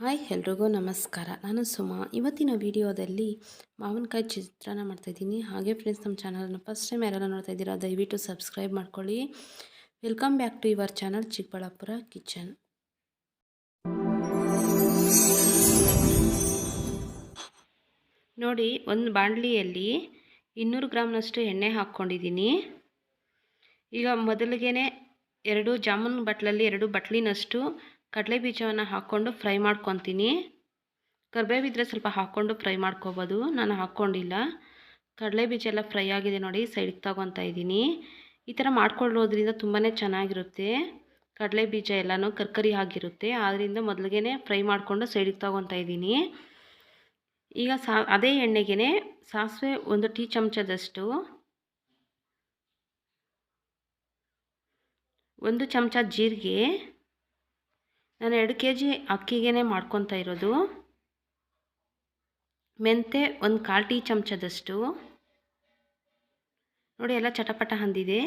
Hi ಎಲ್ರಿಗೂ ನಮಸ್ಕಾರ. ನಾನು ಸುಮಾ. ಇವತ್ತಿನ ವಿಡಿಯೋದಲ್ಲಿ ಮಾವಿನಕಾಯಿ ಚಿತ್ರಾನ್ನ ಮಾಡ್ತಾಯಿದ್ದೀನಿ ಹಾಗೆ ಫ್ರೆಂಡ್ಸ್ ನಮ್ಮ ಚಾನಲನ್ನು ಫಸ್ಟ್ ಟೈಮ್ ಯಾರೆಲ್ಲ ನೋಡ್ತಾ ಇದ್ದೀರಾ, ದಯವಿಟ್ಟು ಸಬ್ಸ್ಕ್ರೈಬ್ ಮಾಡ್ಕೊಳ್ಳಿ. Welcome back to your channel Chikkaballapura kitchen ನೋಡಿ, ಒಂದು ಬಾಣಲಿಯಲ್ಲಿ ಇನ್ನೂರು ಗ್ರಾಮ್ನಷ್ಟು ಎಣ್ಣೆ ಹಾಕ್ಕೊಂಡಿದ್ದೀನಿ. ಈಗ ಮೊದಲಿಗೆ ಎರಡು ಜಾಮೂನ್ ಬಟ್ಲಲ್ಲಿ ಎರಡು ಬಟ್ಲಿನಷ್ಟು ಕಡಲೆ ಬೀಜವನ್ನು ಹಾಕ್ಕೊಂಡು ಫ್ರೈ ಮಾಡ್ಕೊತೀನಿ. ಕರ್ಬೇವಿದ್ರೆ ಸ್ವಲ್ಪ ಹಾಕ್ಕೊಂಡು ಫ್ರೈ ಮಾಡ್ಕೋಬೋದು. ನಾನು ಹಾಕ್ಕೊಂಡಿಲ್ಲ. ಕಡಲೆ ಬೀಜ ಎಲ್ಲ ಫ್ರೈ ಆಗಿದೆ ನೋಡಿ, ಸೈಡ್ಗೆ ತಗೊತಾ ಇದ್ದೀನಿ. ಈ ಥರ ಮಾಡ್ಕೊಳ್ಳೋದ್ರಿಂದ ತುಂಬಾ ಚೆನ್ನಾಗಿರುತ್ತೆ. ಕಡಲೆ ಬೀಜ ಎಲ್ಲನೂ ಕರ್ಕರಿ ಆಗಿರುತ್ತೆ. ಆದ್ದರಿಂದ ಮೊದಲಿಗೆ ಫ್ರೈ ಮಾಡಿಕೊಂಡು ಸೈಡಿಗೆ ತಗೊತಾ ಇದ್ದೀನಿ. ಈಗ ಸಾ, ಅದೇ ಎಣ್ಣೆಗೆ ಸಾಸಿವೆ ಒಂದು ಟೀ ಚಮಚದಷ್ಟು, ಒಂದು ಚಮಚ ಜೀರಿಗೆ ನಾನು ಎರಡು ಕೆ ಜಿ ಅಕ್ಕಿಗೇ ಮಾಡ್ಕೊತಾ ಇರೋದು. ಮೆಂತೆ ಒಂದು ಕಾಲು ಟೀ ಚಮಚದಷ್ಟು. ನೋಡಿ ಎಲ್ಲ ಚಟಪಟ ಹಂದಿದೆ.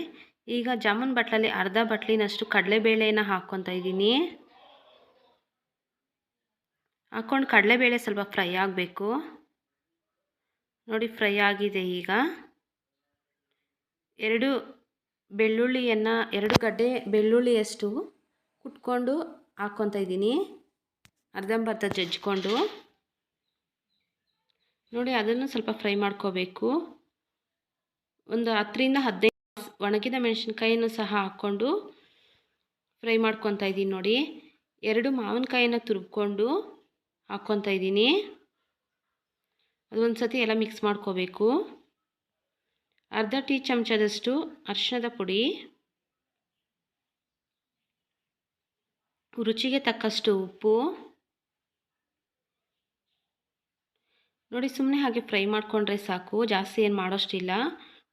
ಈಗ ಜಾಮೂನ್ ಬಟ್ಲಲ್ಲಿ ಅರ್ಧ ಬಟ್ಲಿನಷ್ಟು ಕಡಲೆಬೇಳೆನ ಹಾಕ್ಕೊತಾ ಇದ್ದೀನಿ. ಹಾಕ್ಕೊಂಡು ಕಡಲೆಬೇಳೆ ಸ್ವಲ್ಪ ಫ್ರೈ ಆಗಬೇಕು. ನೋಡಿ ಫ್ರೈ ಆಗಿದೆ ಈಗ. ಎರಡು ಬೆಳ್ಳುಳ್ಳಿಯನ್ನು, ಎರಡು ಗಡ್ಡೆ ಬೆಳ್ಳುಳ್ಳಿಯಷ್ಟು ಕುಟ್ಕೊಂಡು ಹಾಕ್ಕೊತಾ ಇದ್ದೀನಿ. ಅರ್ಧಂಬರ್ಧ ಜಜ್ಜಿಕೊಂಡು. ನೋಡಿ, ಅದನ್ನು ಸ್ವಲ್ಪ ಫ್ರೈ ಮಾಡ್ಕೋಬೇಕು. ಒಂದು ಹತ್ತರಿಂದ ಹದಿನೈದು ಒಣಗಿದ ಮೆಣಸಿನ್ಕಾಯಿನೂ ಸಹ ಹಾಕ್ಕೊಂಡು ಫ್ರೈ ಮಾಡ್ಕೊತಾ ಇದ್ದೀನಿ ನೋಡಿ. ಎರಡು ಮಾವಿನಕಾಯಿನ ತುರ್ಕೊಂಡು ಹಾಕ್ಕೊತಾ ಇದ್ದೀನಿ. ಅದೊಂದು ಸತಿ ಎಲ್ಲ ಮಿಕ್ಸ್ ಮಾಡ್ಕೋಬೇಕು. ಅರ್ಧ ಟೀ ಚಮಚದಷ್ಟು ಅರಿಶಿಣದ ಪುಡಿ. ರುಚಿಗೆ ತಕ್ಕಷ್ಟು ಉಪ್ಪು. ನೋಡಿ ಸುಮ್ಮನೆ ಹಾಗೆ ಫ್ರೈ ಮಾಡಿಕೊಂಡ್ರೆ ಸಾಕು. ಜಾಸ್ತಿ ಏನು ಮಾಡೋಷ್ಟಿಲ್ಲ.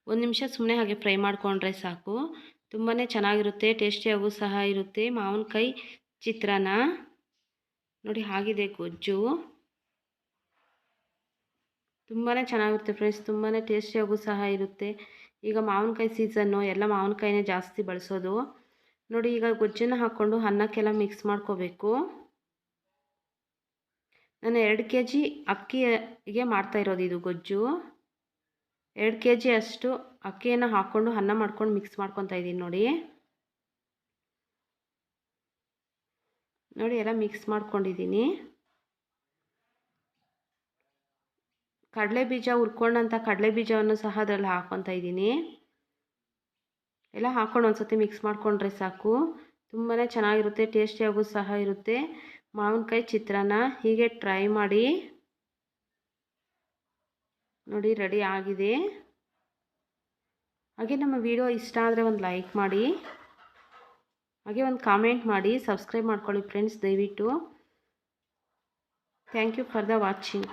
ಒಂದು ನಿಮಿಷ ಸುಮ್ಮನೆ ಹಾಗೆ ಫ್ರೈ ಮಾಡಿಕೊಂಡ್ರೆ ಸಾಕು. ತುಂಬಾ ಚೆನ್ನಾಗಿರುತ್ತೆ, ಟೇಸ್ಟಿಯಾಗೂ ಸಹ ಇರುತ್ತೆ. ಮಾವಿನಕಾಯಿ ಚಿತ್ರಾನ್ನ. ನೋಡಿ, ಹಾಗಿದೆ ಗೊಜ್ಜು. ತುಂಬಾ ಚೆನ್ನಾಗಿರುತ್ತೆ ಫ್ರೆಂಡ್ಸ್. ತುಂಬಾ ಟೇಸ್ಟಿಯಾಗೂ ಸಹ ಇರುತ್ತೆ. ಈಗ ಮಾವಿನಕಾಯಿ ಸೀಸನ್ನು, ಎಲ್ಲ ಮಾವಿನಕಾಯಿನೇ ಜಾಸ್ತಿ ಬಳಸೋದು. ನೋಡಿ, ಈಗ ಗೊಜ್ಜನ್ನು ಹಾಕ್ಕೊಂಡು ಅನ್ನಕ್ಕೆಲ್ಲ ಮಿಕ್ಸ್ ಮಾಡ್ಕೋಬೇಕು. ನಾನು ಎರಡು ಕೆ ಜಿ ಅಕ್ಕಿಗೆ ಮಾಡ್ತಾ ಇರೋದು ಇದು ಗೊಜ್ಜು. ಎರಡು ಕೆ ಜಿ ಅಷ್ಟು ಅಕ್ಕಿಯನ್ನು ಹಾಕ್ಕೊಂಡು ಅನ್ನ ಮಾಡ್ಕೊಂಡು ಮಿಕ್ಸ್ ಮಾಡ್ಕೊತಾ ಇದ್ದೀನಿ ನೋಡಿ. ನೋಡಿ, ಎಲ್ಲ ಮಿಕ್ಸ್ ಮಾಡ್ಕೊಂಡಿದ್ದೀನಿ. ಕಡಲೆ ಬೀಜ ಹುರ್ಕೊಂಡಂಥ ಕಡಲೆ ಬೀಜವನ್ನು ಸಹ ಅದರಲ್ಲಿ ಹಾಕ್ಕೊತಾ ಇದ್ದೀನಿ. ಎಲ್ಲ ಹಾಕ್ಕೊಂಡು ಒಂದು ಸತಿ ಮಿಕ್ಸ್ ಮಾಡಿಕೊಂಡ್ರೆ ಸಾಕು. ತುಂಬಾ ಚೆನ್ನಾಗಿರುತ್ತೆ, ಟೇಸ್ಟಿಯಾಗೂ ಸಹ ಇರುತ್ತೆ. ಮಾವಿನಕಾಯಿ ಚಿತ್ರಾನ್ನ ಹೀಗೆ ಟ್ರೈ ಮಾಡಿ. ನೋಡಿ ರೆಡಿ ಆಗಿದೆ. ಹಾಗೆ ನಮ್ಮ ವಿಡಿಯೋ ಇಷ್ಟ ಆದರೆ ಒಂದು ಲೈಕ್ ಮಾಡಿ. ಹಾಗೆ ಒಂದು ಕಾಮೆಂಟ್ ಮಾಡಿ ಸಬ್ಸ್ಕ್ರೈಬ್ ಮಾಡ್ಕೊಳ್ಳಿ ಫ್ರೆಂಡ್ಸ್ ದಯವಿಟ್ಟು. Thank you for the watching